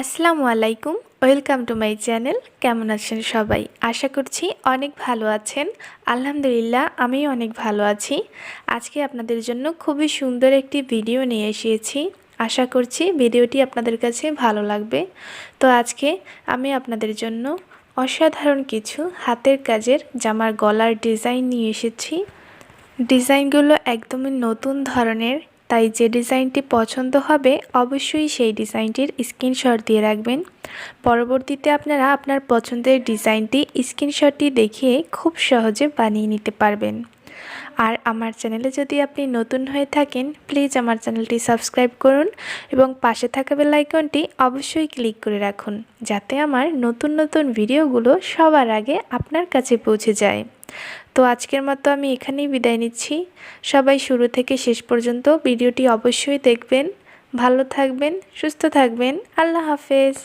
আসসালামু আলাইকুম, welcome to my channel. কেমন আছেন সবাই? আশা করছি অনেক ভালো আছেন। আলহামদুলিল্লাহ আমি অনেক ভালো আছি। আজকে আপনাদের জন্য খুবই সুন্দর একটি ভিডিও নিয়ে এসেছি। আশা করছি ভিডিওটি আপনাদের কাছে ভালো লাগবে। তো আজকে আমি আপনাদের জন্য অসাধারণ কিছু হাতের কাজের জামার গলার ডিজাইন নিয়ে এসেছি। ডিজাইনগুলো একদমই নতুন ধরনের তাই যে ডিজাইনটি পছন্দ হবে, অবশ্যই সেই ডিজাইনটির স্ক্রিনশট দিয়ে রাখবেন। পরবর্তীতে আপনারা আপনার পছন্দের ডিজাইনটি স্ক্রিনশটটি দেখিয়ে খুব সহজে বানিয়ে নিতে পারবেন। আর আমার চ্যানেলে যদি আপনি নতুন হয়ে থাকেন, প্লিজ আমার চ্যানেলটি সাবস্ক্রাইব করুন এবং পাশে থাকা বেল আইকনটি অবশ্যই ক্লিক করে রাখুন, যাতে আমার নতুন নতুন ভিডিওগুলো সবার আগে আপনার কাছে পৌঁছে যায়। তো আজকের মতো আমি এখানেই বিদায় নিচ্ছি। সবাই শুরু থেকে শেষ পর্যন্ত ভিডিওটি অবশ্যই দেখবেন। ভালো থাকবেন, সুস্থ থাকবেন। আল্লাহ হাফেজ।